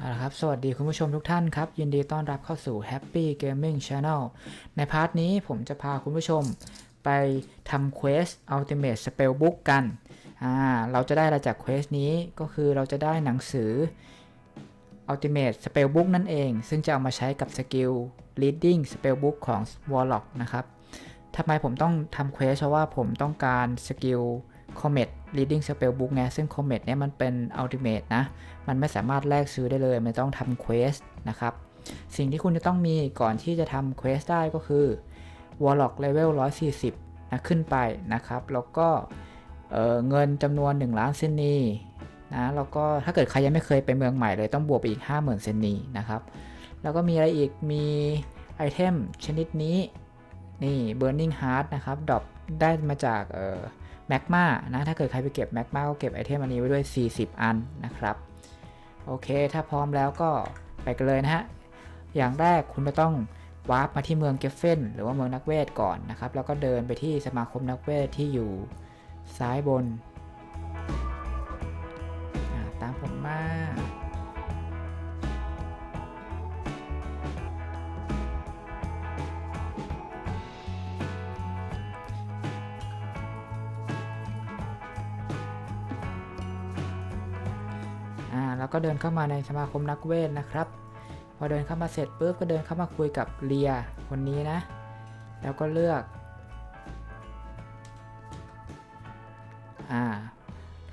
เอาละครับ สวัสดีคุณผู้ชมทุกท่านครับ ยินดีต้อนรับเข้าสู่ Happy Gaming Channel ในพาร์ทนี้ผมจะพาคุณผู้ชมไปทำเควส Ultimate Spellbook กันอ่าเราจะได้อะไรจากเควสนี้ก็คือเราจะได้หนังสือ Ultimate Spellbook นั่นเอง ซึ่งจะเอามาใช้กับสกิล Reading Spellbook ของ Warlock นะครับทำไมผมต้องทำเควสเพราะว่าผมต้องการสกิล Comet Reading Spellbook ไงซึ่ง Comet เนี่ยมันเป็น Ultimate นะ มันไม่สามารถแลกซื้อได้เลย มันต้องทำเควสนะครับ สิ่งที่คุณจะต้องมีก่อนที่จะทำเควสได้ก็คือ Warlock Level 140 นะขึ้นไปนะครับ แล้วก็เเงินจำนวน 1 ล้านเซนนีนะแล้วก็ถ้าเกิดใครยังไม่เคยไปเมืองใหม่เลยต้องบวกไปอีก 50,000 เซนนีนะครับ แล้วก็มีอะไรอีกมีไอเทมชนิดนี้นี่ Burning Heart นะครับดรอปได้มาจากเอ่อ แมกมานะถ้าเกิดใครไปเก็บแมกมาก็เก็บไอเทมอันนี้ไว้ด้วย 40 อันนะครับ โอเค ถ้าพร้อมแล้วก็ไปกันเลยนะฮะ อย่างแรกคุณจะต้องวาร์ปมาที่เมืองเกฟเฟนหรือว่าเมืองนักเวทก่อนนะครับ แล้วก็เดินไปที่สมาคมนักเวทที่อยู่ซ้ายบน ก็เดินเข้ามาในสมาคมนักเวทนะครับ พอเดินเข้ามาเสร็จปุ๊บก็เดินเข้ามาคุยกับเลียคนนี้นะ แล้วก็เลือกอ่า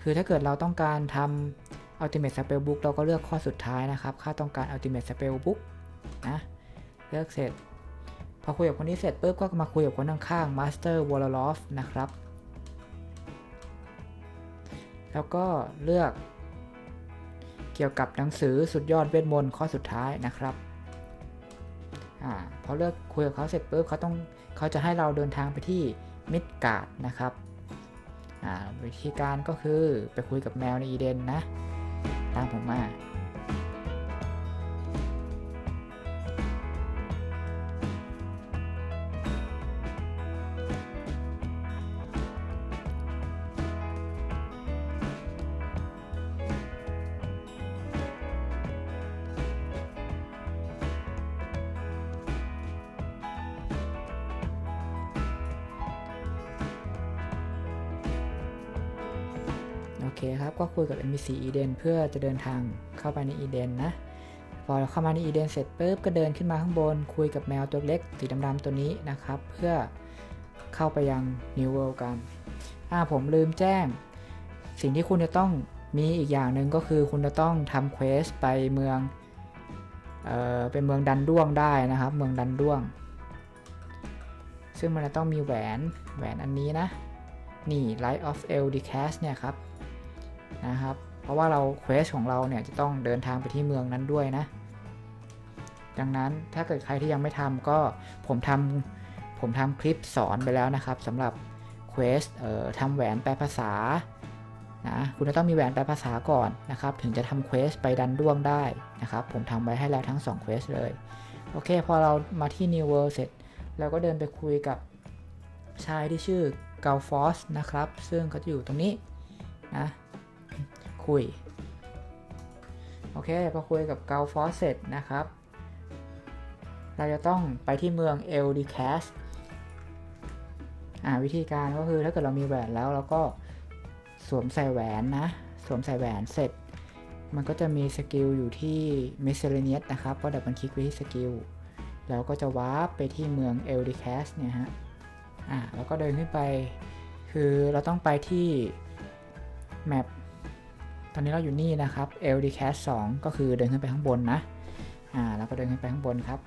คือถ้าเกิดเราต้องการทำ Ultimate Spell Book เราก็เลือกข้อสุดท้ายนะครับ ค่าต้องการ Ultimate Spell Book นะ เลือกเสร็จ พอคุยกับคนนี้เสร็จปุ๊บก็มาคุยกับคนข้างๆ Master w a l l o f นะครับ แล้วก็เลือก เกี่ยวกับหนังสือสุดยอดเวทมนต์ข้อสุดท้ายนะครับอ่าพอเลิกคุยกับเขาเสร็จปุ๊บเขาต้องเขาจะให้เราเดินทางไปที่มิดการ์ดนะครับวิธีการก็คือไปคุยกับแมวในอีเดนนะ ตามผมมา เคครับ ก็คุยกับ NPC อีเดนเพื่อจะเดินทางเข้าไปในอีเดนนะ พอเราเข้ามาในอีเดนเสร็จปุ๊บก็เดินขึ้นมาข้างบน คุยกับแมวตัวเล็กสีดำๆตัวนี้นะครับ เพื่อเข้าไปยัง New World กัน อ่าผมลืมแจ้ง สิ่งที่คุณจะต้องมีอีกอย่างหนึ่งก็คือคุณจะต้องทำเควสไปเมืองเอ่อเป็นเมืองดันด้วงได้นะครับ เมืองดันด้วง ซึ่งมันจะต้องมีแหวนแหวนอันนี้นะนี่ Light of El d e c a s เนี่ยครับ นะครับ เพราะว่าเราเควสของเราเนี่ยจะต้องเดินทางไปที่เมืองนั้นด้วยนะ ดังนั้นถ้าเกิดใครที่ยังไม่ทำก็ผมทำผมทำคลิปสอนไปแล้วนะครับสำหรับเควสเอ่อทำแหวนแปลภาษานะคุณจะต้องมีแหวนแปลภาษาก่อนนะครับ ถึงจะทำเควสไปดันด้วงได้นะครับ ผมทำไว้ให้แล้วทั้ง2เควสเลย โอเค พอเรามาที่ New World เสร็จเราก็เดินไปคุยกับชายที่ชื่อเกาฟอสนะครับ ซึ่งเขาจะอยู่ตรงนี้นะ คุย โอเค พอคุยกับเกาฟอสเสร็จนะครับ เราจะต้องไปที่เมืองเอลดิแคสอ่าวิธีการก็คือถ้าเกิดเรามีแหวนแล้วเราก็สวมใส่แหวนนะ สวมใส่แหวนเสร็จ มันก็จะมีสกิลอยู่ที่ miscellaneous นะครับ ก็ดับเบิลคลิกไปที่สกิลแล้วก็จะวาร์ปไปที่เมืองเอลดิแคสเนี่ยฮะ อ่า แล้วก็เดินขึ้นไป คือเราต้องไปที่แมป อนนี้เราอยู่นี่นะครับ LD c a s 2ก็คือเดินขึ้นไปข้างบนนะ อ่า แล้วก็เดินขึ้นไปข้างบนครับ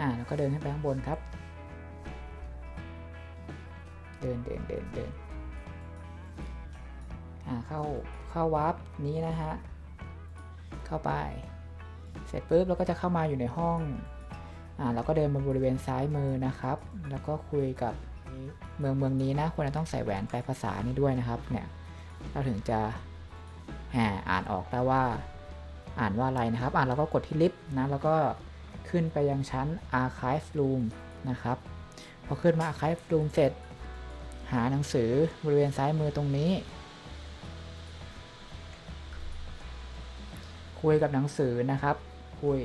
อ่า แล้วก็เดินขึ้นไปข้างบนครับ เดินเดินเดินเดินอ่าเข้าเข้าวาร์ปนี้นะฮะ เข้าไป เสร็จปุ๊บเราก็จะเข้ามาอยู่ในห้องอ่าแล้วก็เดินมาบริเวณซ้ายมือนะครับ แล้วก็คุยกับเมืองเมืองนี้นะควรจะต้องใส่แหวนแปลภาษานี้ด้วยนะครับเนี่ยเราถึงจะอ่าอ่านออกได้ว่าอ่านว่าอะไรนะครับ อ่านแล้วก็กดที่ลิฟต์นะแล้วก็ขึ้นไปยังชั้น Archive Room นะครับ พอขึ้นมา Archive Room เสร็จ หาหนังสือบริเวณซ้ายมือตรงนี้ คุยกับหนังสือนะครับ คุย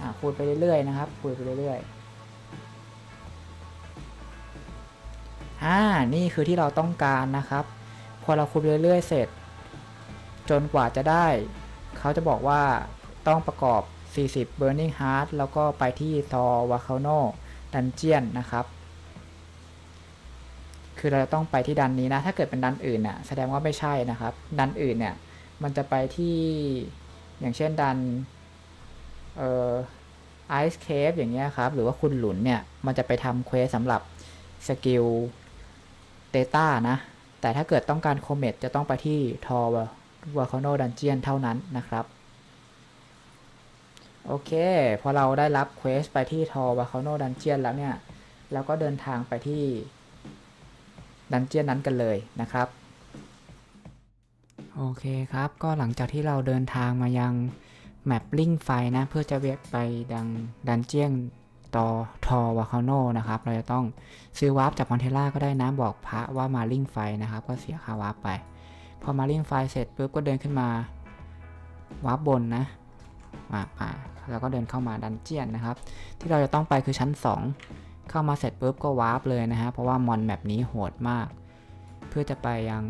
อะคุยไปเรื่อยๆนะครับ คุยไปเรื่อยๆ อ่า นี่คือที่เราต้องการนะครับ พอเราคุยไปเรื่อยๆ เสร็จ จนกว่าจะได้ เขาจะบอกว่าต้องประกอบ 40 Burning Heart แล้วก็ไปที่ซอวาคาโนดันเจียนนะครับ คือเราจะต้องไปที่ดันนี้นะ ถ้าเกิดเป็นดันอื่นน่ะ แสดงว่าไม่ใช่นะครับ ดันอื่นเนี่ย มันจะไปที่อย่างเช่นดัน เอ่อไอซ์เคฟอย่างเงี้ยครับ หรือว่าคุณหลุนเนี่ย มันจะไปทำเควสสำหรับสกิล เ a ต้านะ แต่ถ้าเกิดต้องการโคเมตจะต้องไปที่ทอวาคาโนดันเจียนเท่านั้นนะครับ โอเค พอเราได้รับเควสไปที่ทอวาคาโนดันเจียนแล้วเนี่ย เราก็เดินทางไปที่ดันเจียนนั้นกันเลยนะครับ โอเคครับ ก็หลังจากที่เราเดินทางมายังแมปลิงไฟนะ เพื่อจะเวียไปดังดันเจียน ต่อทอวาคาโนนะครับ เราจะต้องซื้อวาร์ปจากมอนเทล่าก็ได้นะบอกพระว่ามาลิงไฟนะครับ ก็เสียค่าวาร์ปไป พอมาลิงไฟเสร็จปุ๊บก็เดินขึ้นมาวาร์ปบนนะมามาแล้วก็เดินเข้ามาดันเจียนนะครับ ที่เราจะต้องไปคือชั้น 2 เข้ามาเสร็จปุ๊บก็วาร์ปเลยนะฮะเพราะว่ามอนแมปนี้โหดมาก เพื่อจะไปยัง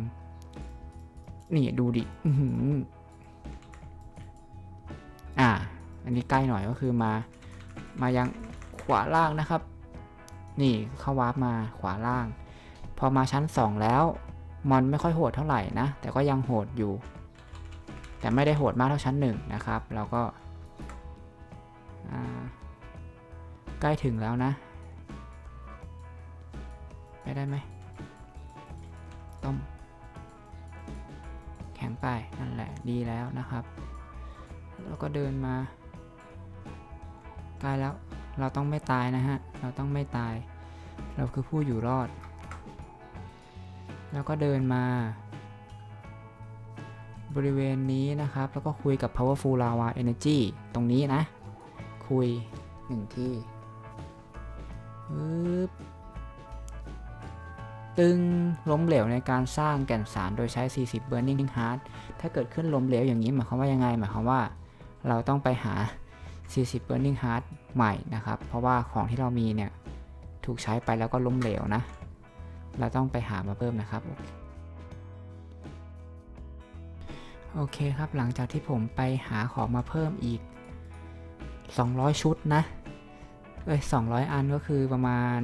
นี่ดูดิอื้อหืออ่า อันนี้ใกล้หน่อยก็คือมา มายัง ขวาล่างนะครับ นี่เข้าวาร์ปมาขวาล่าง พอมาชั้น 2 แล้ว มอนไม่ค่อยโหดเท่าไหร่นะ แต่ก็ยังโหดอยู่ แต่ไม่ได้โหดมากเท่าชั้น 1 นะครับ แล้วก็ใกล้ถึงแล้วนะ ไปได้ไหมต้มแข็งไปนั่นแหละดีแล้วนะครับ แล้วก็เดินมาใกล้แล้ว เราต้องไม่ตายนะฮะ เราต้องไม่ตาย เราคือผู้อยู่รอด แล้วก็เดินมา บริเวณนี้นะครับ แล้วก็คุยกับ powerful lava energy ตรงนี้นะ คุยหนึ่งที่ตึงล้มเหลวในการสร้างแก่นสารโดยใช้ 40 Burning Heart ถ้าเกิดขึ้นล้มเหลวอย่างนี้หมายความว่ายังไง หมายความว่า เราต้องไปหา 40 Burning Heart ใหม่นะครับ เพราะว่าของที่เรามีเนี่ยถูกใช้ไปแล้วก็ล้มเหลวนะ เราต้องไปหามาเพิ่มนะครับ โอเคครับหลังจากที่ผมไปหาของมาเพิ่มอีก 200 ชุดนะ เอ้ย 200 อันก็คือประมาณ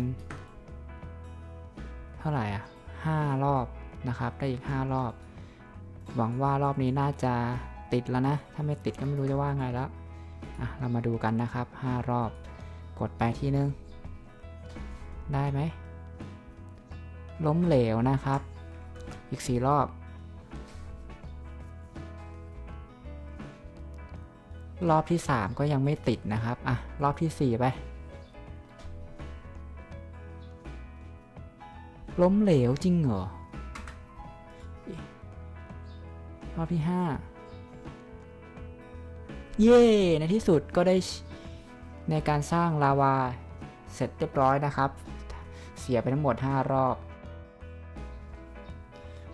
เท่าไหร่อะ 5 รอบนะครับ ได้อีก 5 รอบ หวังว่ารอบนี้น่าจะติดแล้วนะ ถ้าไม่ติดก็ไม่รู้จะว่าไงแล้ว อะเรามาดูกันนะครับ 5 รอบ กดไปที่นึง ได้ไหม ล้มเหลวนะครับ อีก 4 รอบ รอบที่ 3 ก็ยังไม่ติดนะครับ อะ รอบที่ 4 ไป ล้มเหลวจริงเหรอ รอบที่ 5 เย่ในที่สุดก็ได้ในการสร้างลาวาเสร็จเรียบร้อยนะครับ เสียไปทั้งหมด 5 รอบ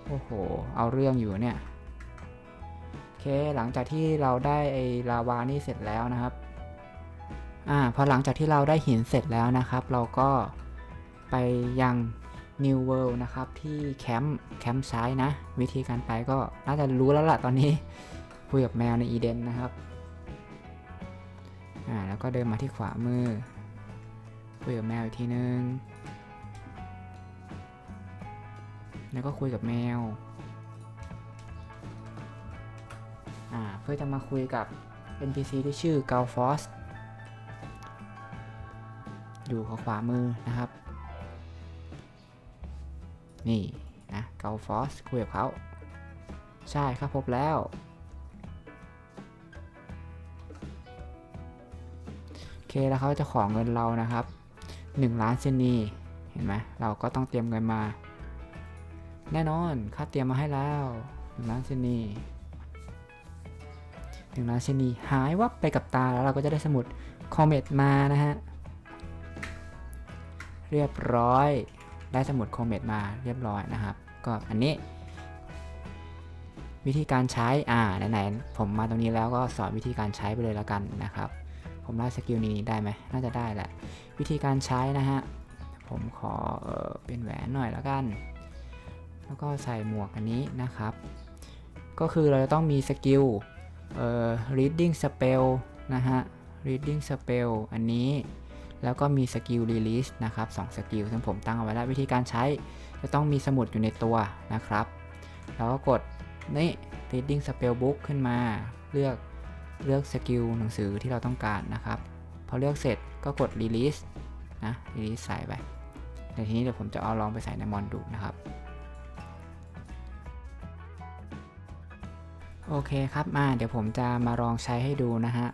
โอ้โห เอาเรื่องอยู่เนี่ย โอเค หลังจากที่เราได้ไอ้ลาวานี่เสร็จแล้วนะครับ อ่า พอหลังจากที่เราได้หินเสร็จแล้วนะครับ เราก็ไปยัง New World นะครับ ที่แคมป์แคมป์ซ้ายนะ วิธีการไปก็น่าจะรู้แล้วล่ะตอนนี้ คุยกับแมวในอีเดนนะครับ อ่าแล้วก็เดินมาที่ขวามือคุยกับแมวอีกทีนึง แล้วก็คุยกับแมว อ่าเพื่อจะมาคุยกับ NPC ที่ชื่อ g a l f o s อยู่ขวามือนะครับ นี่นะ g a l f o s คุยกับเขา ใช่ครับพบแล้ว เคแล้วเขาจะขอเงินเรานะครับ1ล้านเซนีเห็นไหมเราก็ต้องเตรียมเงินมา แน่นอนค่าเตรียมมาให้แล้ว1ล้านเซนี1ล้านเซนีหายวับไปกับตาแล้วเราก็จะได้สมุดคอมเมตมานะฮะเรียบร้อยได้สมุดคอมเมตมาเรียบร้อยนะครับ ก็อันนี้ วิธีการใช้อ่าไหนๆผมมาตรงนี้แล้วก็สอนวิธีการใช้ไปเลยแล้วกันนะครับ ผมไล่สกิลนี้ได้ไหมน่าจะได้แหละ วิธีการใช้นะฮะ ผมขอเออเป็นแหวนหน่อยแล้วกัน แล้วก็ใส่หมวกอันนี้นะครับ ก็คือเราจะต้องมีสกิลเอ่อ reading spell นะฮะ reading spell อันนี้แล้วก็มีสกิล release นะครับ2สกิลซึ่งผมตั้งเอาไว้แล้ววิธีการใช้จะต้องมีสมุดอยู่ในตัวนะครับ แล้วก็กดนี่ reading spell book ขึ้นมา เลือก เลือกสกิลหนังสือที่เราต้องการนะครับ พอเลือกเสร็จก็กด release นะ release ใส่ไปในทีนี้เดี๋ยวผมจะเอาลองไปใส่ในมอนดูนะครับ โอเคครับมาเดี๋ยวผมจะมาลองใช้ให้ดูนะฮะ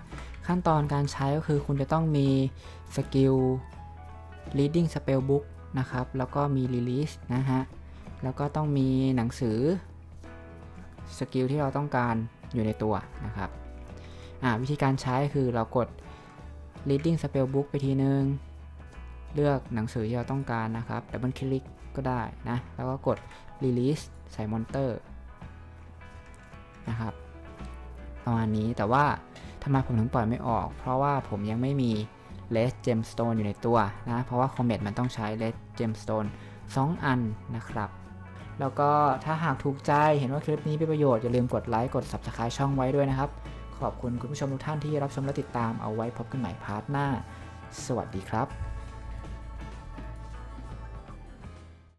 ขั้นตอนการใช้ก็คือคุณจะต้องมีสกิล reading spell book นะครับ แล้วก็มี release นะฮะ แล้วก็ต้องมีหนังสือสกิลที่เราต้องการอยู่ในตัวนะครับ วิธีการใช้คือเรากด reading spell book ไปทีนึง เลือกหนังสือที่เราต้องการนะครับดับเบิลคลิกก็ได้นะ แล้วก็กด release ใส่มอนเตอร์นะครับประมาณนี้แต่ว่าทำไมผมถึงปล่อยไม่ออก เพราะว่าผมยังไม่มี Red Gemstone อยู่ในตัวนะ เพราะว่า Comet มันต้องใช้ Red Gemstone 2 อันนะครับ แล้วก็ถ้าหากถูกใจเห็นว่าคลิปนี้เป็นประโยชน์ อย่าลืมกดไลค์ กด Subscribe ช่องไว้ด้วยนะครับ ขอบคุณคุณผู้ชมทุกท่านที่รับชมและติดตามเอาไว้พบกันใหม่พาร์ทหน้า สวัสดีครับ